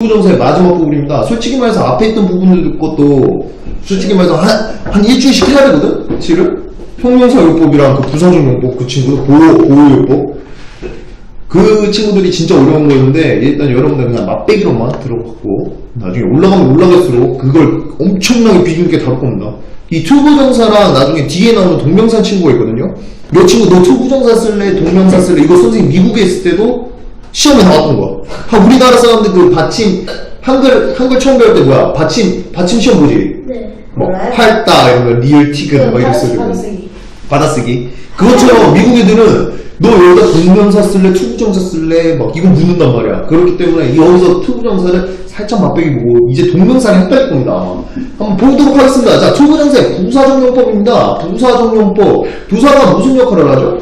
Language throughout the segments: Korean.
투부정사의 마지막 부분입니다. 솔직히 말해서 앞에 있던 부분들 것도 솔직히 말해서 한, 한 일주일씩 해야 되거든? 실은? 형용사 요법이랑 그 부사적 용법 그 친구도 보호, 보호 요법 그 친구들이 진짜 어려운 거였는데 일단 여러분들 그냥 맛배기로만 들어봤고 나중에 올라가면 올라갈수록 그걸 엄청나게 비중 있게 다룰 겁니다. 이 투부정사랑 나중에 뒤에 나오는 동명사 친구가 있거든요. 이 친구 너 투부정사 쓸래? 동명사 쓸래? 이거 선생님 미국에 있을 때도 시험에 나왔던 거야. 아, 우리나라 사람들 그 받침 한글 한글 처음 배울 때 뭐야? 받침 받침 시험 보지? 네. 뭐 알아요? 팔다 이런 거 리을 티근 막 이런 쓰고 받아쓰기. 받아쓰기. 그것처럼 미국 애들은 너 여기다 동명사 쓸래, 투부정사 쓸래, 막 이거 묻는단 말이야. 그렇기 때문에 여기서 투부정사를 살짝 맛보기 보고 이제 동명사를 헷갈릴 겁니다. 한번 보도록 하겠습니다. 자, 투부정사의 부사정용법입니다. 부사정용법. 부사가 무슨 역할을 하죠?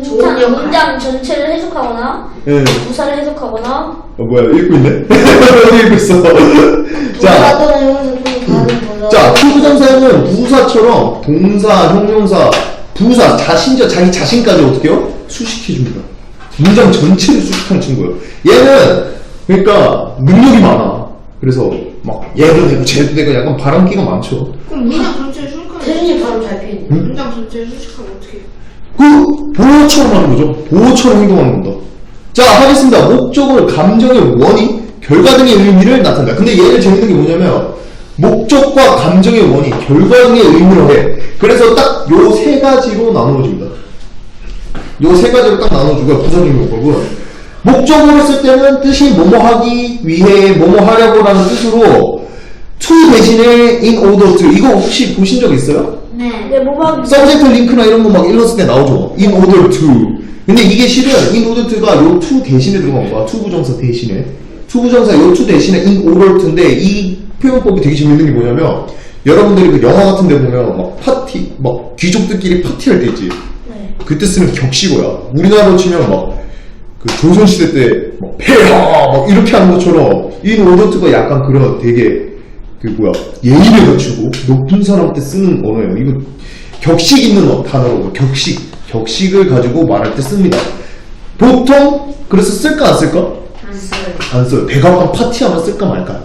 문장, 역할. 문장 전체를 해석하거나 예. 부사를 해석하거나 어, 뭐야, 읽고 있네? 읽고 있어? 자, 부사도 형용사 좀 다른 거죠. 자, 투부정사는 부사처럼 동사, 형용사, 부사, 자신자, 자기 자신까지 어떻게 해요? 수식해줍니다. 문장 전체를 수식하는 친구예요. 얘는, 그러니까, 능력이 많아. 그래서, 막, 얘도 되고, 쟤도 되고, 약간 바람기가 많죠. 그럼 문장 전체에 수식하면 태준이 바로 잘 피해. 응? 문장 전체에 수식하면 어떻게 해요? 그, 보호처럼 하는 거죠. 보호처럼 행동하는 겁니다. 자, 하겠습니다. 목적을, 감정의 원인, 결과 등의 의미를 나타낸다. 근데 얘를 재밌는 게 뭐냐면, 목적과 감정의 원인, 결과 등의 의미를 해. 그래서 딱 요 세 가지로 나누어집니다. 요 세 가지로 딱 나눠주고요. 부사적 용법은. 목적으로 쓸 때는 뜻이 뭐뭐 하기 위해 뭐뭐 하려고 라는 뜻으로 to 대신에 in order to 이거 혹시 보신 적 있어요? 네, 뭐가 서브젝트 링크나 이런 거 막 일렀을 때 나오죠. in order to. 근데 이게 실은 in order to가 요 to 대신에 들어간 거야. to 부정사 대신에. to 부정사 요 to 대신에 in order to인데 이 표현법이 되게 재밌는 게 뭐냐면 여러분들이 그 영화 같은 데 보면 막 파티, 막 귀족들끼리 파티할 때 있지. 네. 그때 쓰는 격시고야. 우리나라로 치면 막, 그 조선시대 때, 막, 폐하! 막 이렇게 하는 것처럼, 인 오더트가 약간 그런 되게, 그 뭐야, 예의를 갖추고, 높은 사람한테 쓰는 언어예요. 이거, 격식 있는 어- 단어로, 격식. 격식을 가지고 말할 때 씁니다. 보통, 그래서 쓸까, 안 쓸까? 안 써요. 안 써요. 백악관 파티하면 쓸까 말까.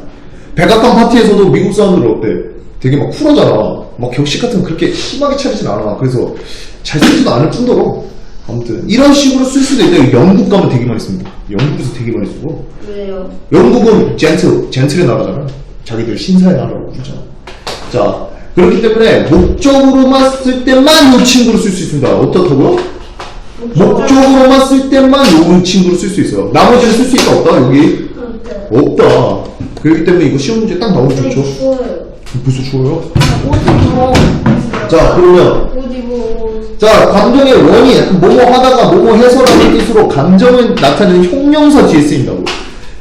백악관 파티에서도 미국 사람들 어때? 되게 막 쿨하잖아. 막 격식 같은 거 그렇게 심하게 차리진 않아. 그래서 잘 쓰지도 않을 뿐더러. 아무튼 이런 식으로 쓸 수도 있다. 영국 가면 되게 많이 씁니다. 영국에서 되게 많이 쓰고. 왜요? 영국은 젠틀, 젠틀의 나라잖아. 자기들 나라라고 부르잖아. 자, 그렇기 때문에 목적으로만 쓸 때만 이 친구를 쓸 수 있습니다. 어떻다고요? 목적으로만 쓸 때만 이 친구를 쓸 수 있어요. 나머지는 쓸 수 있다 없다 여기? 없다. 그렇기 때문에 이거 시험 문제 딱 나오면 좋죠. 벌써 추워요? 옷 입어. 자, 그러면. 자, 감정의 원인, 뭐뭐 하다가 뭐뭐 해서라는 뜻으로 감정을 나타내는 형용사 뒤에 쓰인다고.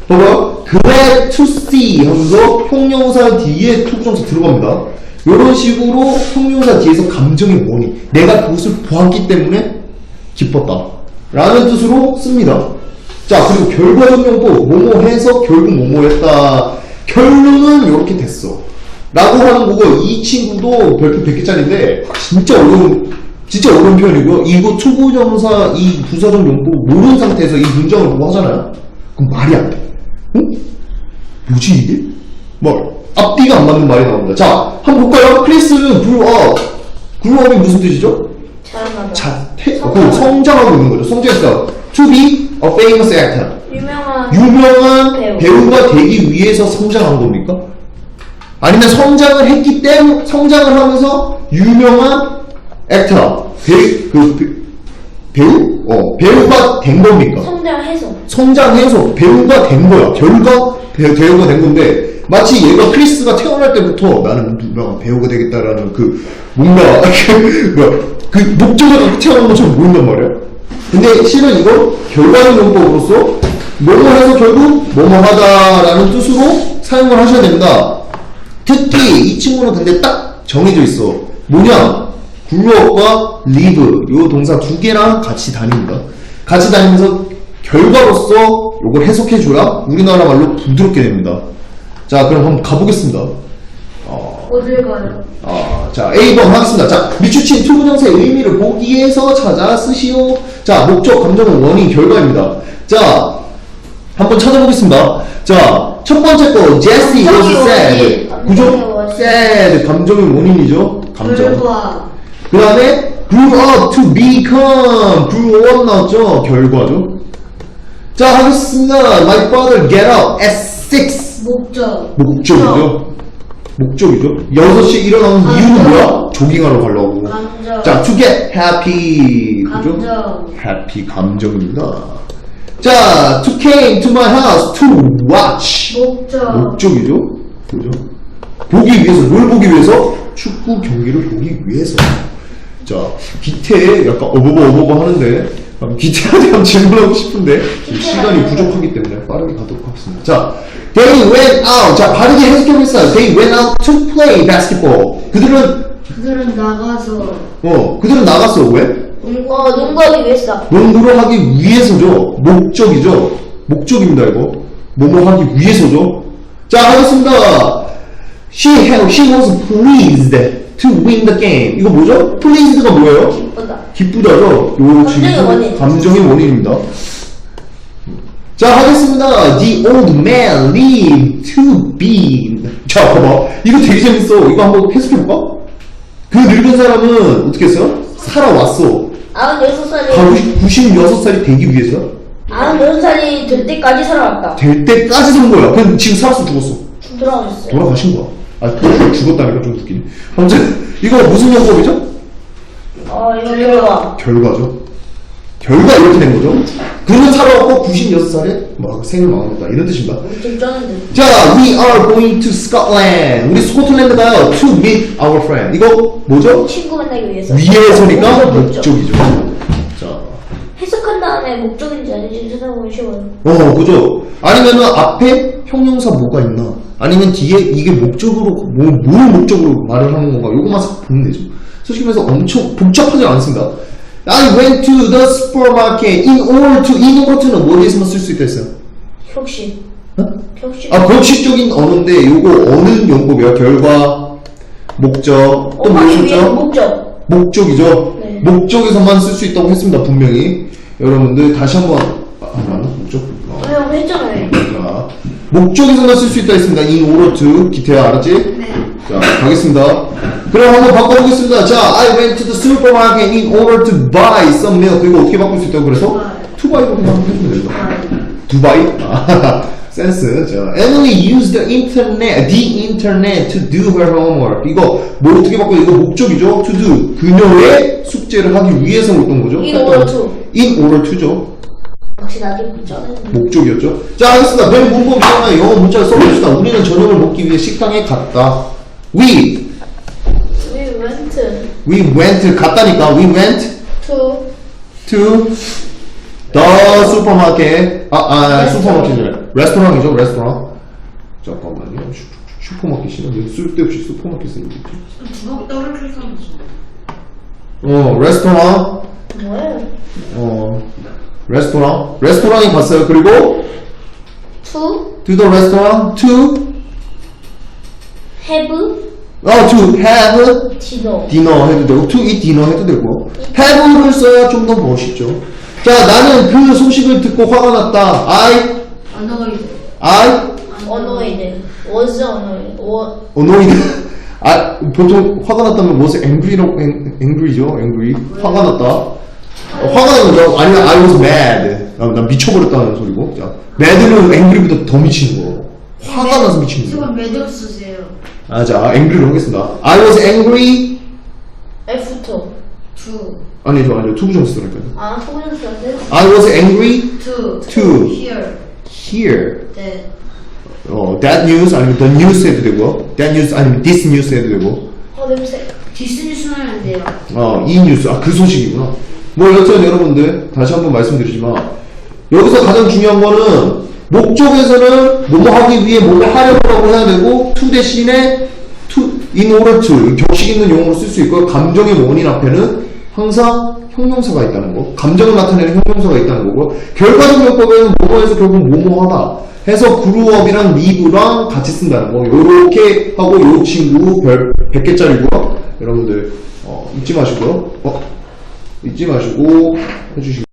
봐봐. Glad to see 하면서 형용사 뒤에 투부정사 들어갑니다. 이런 식으로 형용사 뒤에서 감정의 원인, 내가 그것을 보았기 때문에 기뻤다. 라는 뜻으로 씁니다. 자, 그리고 결과적 용법, 뭐뭐 해서 결국 뭐뭐 했다. 결론은 이렇게 됐어. 라고 하는 거고, 이 친구도 별표 100개짜리인데, 진짜 어려운, 진짜 어려운 표현이고요. 이거 투부정사, 이 부사적 용법 모르는 상태에서 이 문장을 보고 하잖아요? 그럼 말이 안 돼. 응? 뭐지 이게? 뭐, 앞뒤가 안 맞는 말이 나옵니다. 자, 한번 볼까요? 크리스는 grew up. grew up이 무슨 뜻이죠? 자, 태, 그 성장하고 있는 거죠. 성장했어. To be a famous actor. 유명한 유명한 배우. 배우가 되기 위해서 성장한 겁니까? 아니면 성장을 했기 때문에 성장을 하면서 유명한 액터 배, 그, 배, 배우? 어, 배우가 된 겁니까? 성장해서 성장해서 배우가 된 거야. 결과 배, 배우가 된 건데 마치 얘가 크리스가 태어날 때부터 나는 유명한 배우가 되겠다라는 그 뭔가 그, 그 목적을 태어난 것처럼 보인단 말이야. 근데 실은 이거 결과적 용법으로서 뭐뭐 해서 결국 뭐뭐 하다라는 뜻으로 사용을 하셔야 됩니다. 특히 이 친구는 근데 딱 정해져 있어. 뭐냐? 굴러업과 live 요 동사 두 개랑 같이 다닙니다. 같이 다니면서 결과로서 요걸 해석해줘야 우리나라 말로 부드럽게 됩니다. 자, 그럼 한번 가보겠습니다. 어딜 가요? 아, 자, A번 하겠습니다. 자, 미추친 투부정사의 의미를 보기에서 찾아 쓰시오. 자, 목적, 감정은 원인, 결과입니다. 자, 한번 찾아보겠습니다. 자, 첫 번째 거, Jesse 감정의 sad. 그죠? 감정의 원인. sad. 감정의 원인이죠. 감정. 결과. 그 다음에 grew up to become. grew up 나왔죠? 결과죠. 자, 하겠습니다. My father get up at 6. 목적. 목적이죠. 목적이죠. 6시에 일어나는 감정. 이유는 뭐야? 조깅하러 가려고. 감정. 자, to get happy. 그죠? 감정. happy 감정입니다. 자, to came to my house to watch. 목적. 목적이죠. 그죠? 보기 위해서, 뭘 보기 위해서? 축구 경기를 보기 위해서. 자, 기태에 약간 어버버 어버버 하는데, 음, 기태한테 한번 질문하고 싶은데, 시간이 부족하기 때문에 빠르게 가도록 하겠습니다. 자, they went out. 자, 바르게 해석해보겠습니다. They went out to play basketball. 그들은, 그들은 나가서 어, 그들은 나갔어. 왜? 어, 농구하기 위해서. 농구를 하기 위해서죠. 목적이죠. 목적입니다, 이거. 뭐뭐 하기 위해서죠. 자, 하겠습니다. She, had, she was pleased to win the game. 이거 뭐죠? pleased가 뭐예요? 기쁘다. 기쁘다죠? 요 감정의 원인. 감정의 원인입니다. 자, 하겠습니다. The old man lived to be. 자, 봐봐. 이거 되게 재밌어. 이거 한번 해석해볼까? 그 늙은 사람은 어떻게 했어요? 살아왔어. 96살이, 96살이 되기 위해서 96살이 될 때까지 살아왔다. 될 때까지 산 거야. 그럼 지금 살았어, 죽었어? 돌아오셨어요. 돌아가신 거야. 아, 또 죽었다니까 좀 웃기네. 아무튼, 이거 무슨 용법이죠? 어, 이거 결과. 결과죠. 결과 이렇게 된 거죠. 그는 살아왔고 96살에 막 생을 마감했다. 이런 뜻입니다. 쩌는데. 자, we are going to Scotland. 우리 스코틀랜드 가요. To meet our friend. 이거 뭐죠? 친구 만나기 위해서. 목적. 목적이죠. 자, 해석한 다음에 목적인지 아닌지 찾아보면 쉬워요. 어, 그죠? 아니면은 앞에 형용사 뭐가 있나? 아니면 뒤에 이게 목적으로, 뭐, 뭘 목적으로 말을 하는 건가? 요것만 싹 보면 되죠. 솔직히 말해서 엄청 복잡하지 않습니다. I went to the supermarket in order to, in order to는 어디에서만 쓸 수 있다 했어요? 혁신. 어? 혁신. 아, 법칙적인 언어인데 요거 어느 용법이야? 결과, 목적, 또 뭐였죠? 목적. 목적이죠. 네. 목적에서만 쓸 수 있다고 했습니다. 분명히. 여러분들 다시 한번 아, 맞나? 목적? 어. 아, 형 했잖아요. 자, 목적에서만 쓸 수 있다 했습니다. in order to 기태야 알았지? 네. 자, 가겠습니다. 그럼 한번 바꿔보겠습니다. 자, I went to the supermarket in order to buy some milk. 이거 어떻게 바꿀 수 있다고 그래서? to buy로 그냥 해주면 됩니다. 두바이? 아, 센스. 자, Emily used the internet, the internet to do her homework. 이거 뭐 어떻게 바꿔? 이거 목적이죠. to do. 그녀의 숙제를 하기 위해서 어떤 거죠? In order to. in order to죠. 나중에 쩌는데. 목적이었죠. 자, 알겠습니다. 맨 문법 시간에 영어 문자를 써봅시다. 우리는 저녁을 먹기 위해 식당에 갔다. We, We went we went, 갔다니까. We went to to the supermarket. 아, 아, 슈퍼마켓이래. 레스토랑이죠, 레스토랑. 잠깐만요. 슈, 슈퍼마켓이나 왜 쓸데없이 슈퍼마켓을 얘기했지? 더블 클릭하면 돼. 어, 레스토랑. 어, 레스토랑. 레스토랑에 갔어요. 그리고 To to the restaurant to, have 어, to have dinner. 디너 해도 되고 to eat dinner 해도 되고 have를 써야 좀 더 멋있죠. 자, 나는 그 소식을 듣고 화가 났다. I, 안어이드. I Annoyed. Was annoyed. Wa- annoyed. 아, 보통 화가 났다면 was angry라고 ang- angry죠. angry. 화가 났다. 어, 화가 난 거죠. 아니면 I was mad. 나, 나 미쳐버렸다는 소리고. 자, mad는 angry보다 더 미치는 거. 화가 나서 미치는 거. 지금 매듭 쓰세요. 아, 자, angry로 하겠습니다. I was angry. After. To. 아니죠, 아니죠. 투부정 쓰라니까요. 아, 소문났는데? I was angry To. To. Here. here. That. 어, that news 아니면 the news 해도 되고, that news 아니면 this news 해도 되고, 어, 냄새. 디스니스는 안 돼요. 어, 이 뉴스, 아, 그 소식이구나. 뭐, 여튼 여러분들, 다시 한번 말씀드리지만, 여기서 가장 중요한 거는, 목적에서는 뭐뭐 하기 위해 뭐뭐 하려고 해야 되고, to 대신에 to, in order 격식 있는 용어로 쓸 수 있고, 감정의 원인 앞에는 항상 형용사가 있다는 거, 감정을 나타내는 형용사가 있다는 거고, 결과적 용법에는 뭐뭐해서 결국 뭐뭐하다. 해서 그루업이랑 리브랑 같이 쓴다는 거. 요렇게 하고 요 친구 별 100개짜리고요. 여러분들 어, 잊지 마시고요. 어, 잊지 마시고 해주시기